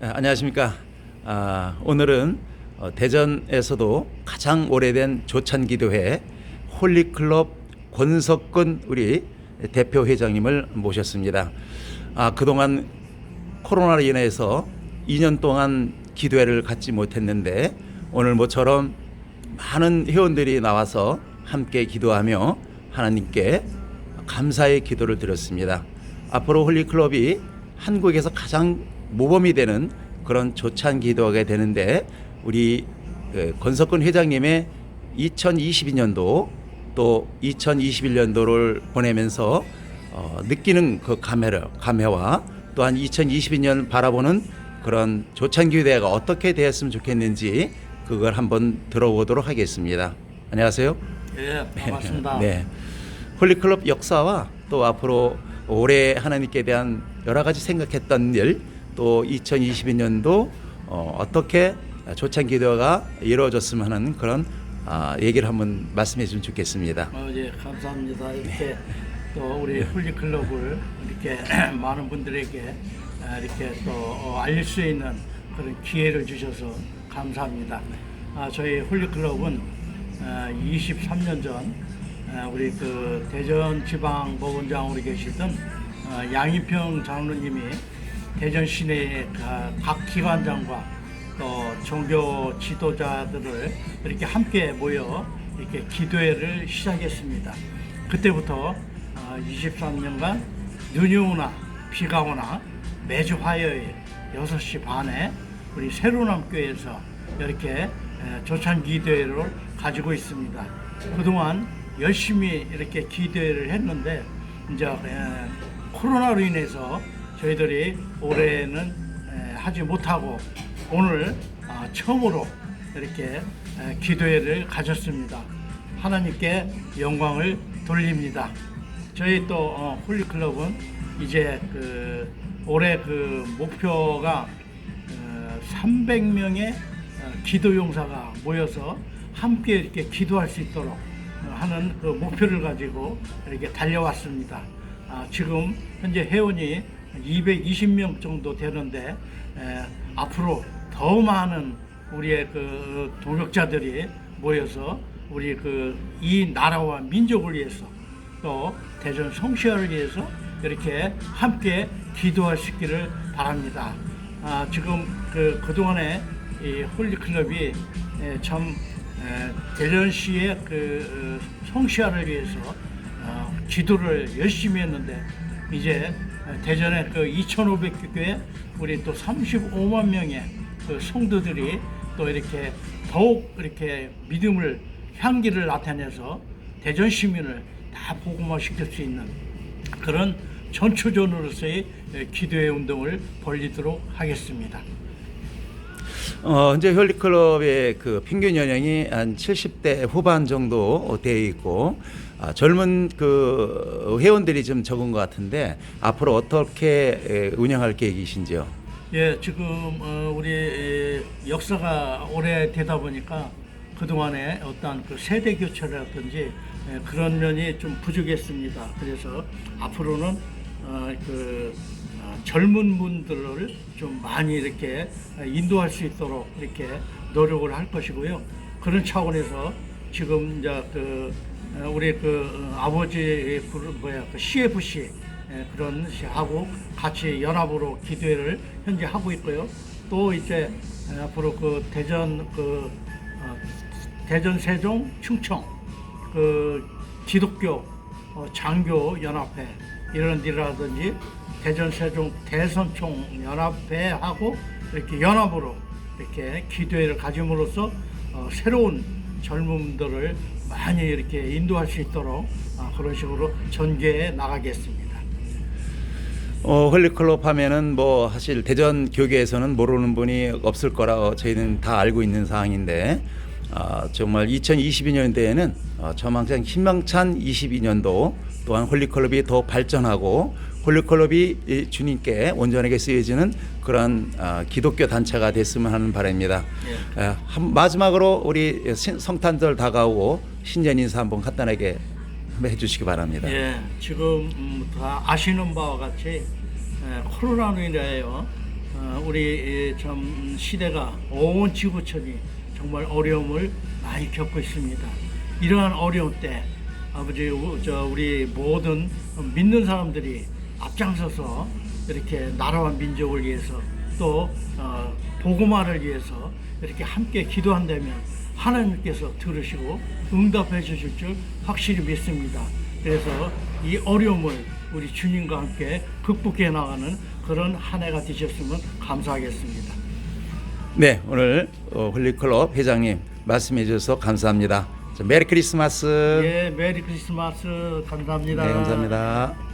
네, 안녕하십니까. 아, 오늘은 어, 대전에서도 가장 오래된 조찬기도회 홀리클럽 권석근 우리 대표 회장님을 모셨습니다. 아, 그동안 코로나로 인해서 2년 동안 기도회를 갖지 못했는데 오늘 모처럼 많은 회원들이 나와서 함께 기도하며 하나님께 감사의 기도를 드렸습니다. 앞으로 홀리클럽이 한국에서 가장 모범이 되는 그런 조찬 기도하게 되는데 우리 그 권석근 회장님의 2022년도 또 2021년도를 보내면서 어, 느끼는 그 감회를 감회와 또한 2022년 바라보는 그런 조찬 기도회가 어떻게 되었으면 좋겠는지 그걸 한번 들어보도록 하겠습니다. 안녕하세요. 예, 반갑습니다. 네. 홀리클럽 역사와 또 앞으로 올해 하나님께 대한 여러 가지 생각했던 일, 또 2022년도 어, 어떻게 조찬 기도가 이루어졌으면 하는 그런 아, 얘기를 한번 말씀해 주면 좋겠습니다. 어, 예, 감사합니다. 이렇게 또 우리 홀리클럽을 이렇게 많은 분들에게 아, 이렇게 또 어, 알릴 수 있는 그런 기회를 주셔서 감사합니다. 아, 저희 홀리클럽은 아, 23년 전 아, 우리 그 대전 지방 법원장으로 계시던 아, 양희평 장로님이 대전 시내의 가- 각 기관장과 또 종교 지도자들을 이렇게 함께 모여 이렇게 기도회를 시작했습니다. 그때부터 23년간 눈이 오나 비가 오나 매주 화요일 6시 반에 우리 새로남교회에서 이렇게 에, 조찬 기도회를 가지고 있습니다. 그동안 열심히 이렇게 기도회를 했는데 이제 에, 코로나로 인해서 저희들이 올해는 에, 하지 못하고 오늘 아, 처음으로 이렇게 에, 기도회를 가졌습니다. 하나님께 영광을 돌립니다. 저희 또 어, 홀리클럽은 이제 그 올해 그 목표가 어, 300명의 어, 기도 용사가 모여서 함께 이렇게 기도할 수 있도록 어, 하는 그 목표를 가지고 이렇게 달려왔습니다. 아, 지금 현재 회원이 220명 정도 되는데 에, 앞으로 더 많은 우리의 그 동역자들이 모여서 우리 그 이 나라와 민족을 위해서 또 대전 성시화를 위해서 이렇게 함께 있기를 바랍니다. 아, 지금 그 그동안에 이 홀리클럽이 에, 참 에, 대전시의 그 어, 성시화를 위해서 어, 기도를 열심히 했는데 이제 대전의 그 2,500교회 우리 또 35만 명의 그 성도들이 또 이렇게 더욱 이렇게 믿음을 향기를 나타내서 대전 시민을 다 복음화 시킬 수 있는 그런 전초전으로서의 기도의 운동을 벌리도록 하겠습니다. 어, 현재 홀리클럽의 그 평균 연령이 한 70대 후반 정도 되어 있고 아, 젊은 그 회원들이 좀 적은 것 같은데 앞으로 어떻게 에, 운영할 계획이신지요? 예, 지금 어, 우리 에, 역사가 오래 되다 보니까 그동안에 어떤 그 세대 교체라든지 에, 그런 면이 좀 부족했습니다. 그래서 앞으로는 어, 그 어, 젊은 분들을 좀 많이 이렇게 인도할 수 있도록 이렇게 노력을 할 것이고요. 그런 차원에서 지금 이제 그 어, 우리 그 어, 아버지 그룹 뭐야 그 CFC 예, 그런 시 하고 같이 연합으로 기도회를 현재 하고 있고요. 또 이제 에, 앞으로 그 대전 그 어, 대전 세종 충청 그 기독교 어, 장교 연합회 이런 데라든지 대전 세종 대선총 연합회 하고 이렇게 연합으로 이렇게 기도회를 가짐으로써 어, 새로운 젊음들을 많이 이렇게 인도할 수 있도록 아, 그런 식으로 전개해 나가겠습니다. 어, 홀리클럽 하면은 뭐 사실 대전 교계에서는 모르는 분이 없을 거라 저희는 다 알고 있는 사항인데 아, 정말 2022년대에는 어, 저망장 희망찬 22년도 또한 홀리클럽이 더 발전하고 홀리클럽이 이 주님께 온전하게 쓰여지는 그런 아, 기독교 단체가 됐으면 하는 바람입니다. 에, 한, 마지막으로 우리 신- 성탄절 다가오고 신년 인사 한번 간단하게 해주시기 바랍니다. 예, 지금 음, 다 아시는 바와 같이 에, 코로나로 인하여 어, 우리 이참 시대가 온 지구촌이 정말 어려움을 많이 겪고 있습니다. 이러한 어려움 때 아버지 우- 저 우리 모든 믿는 사람들이 앞장서서 이렇게 나라와 민족을 위해서 또 어, 복음화를 위해서 이렇게 함께 기도한다면 하나님께서 들으시고 응답해 주실 줄 확실히 믿습니다. 그래서 이 어려움을 우리 주님과 함께 극복해 나가는 그런 한 해가 되셨으면 감사하겠습니다. 네, 오늘 어, 홀리클럽 회장님 말씀해 주셔서 감사합니다. 자, 메리 크리스마스. 예, 메리 크리스마스 감사합니다. 네, 감사합니다.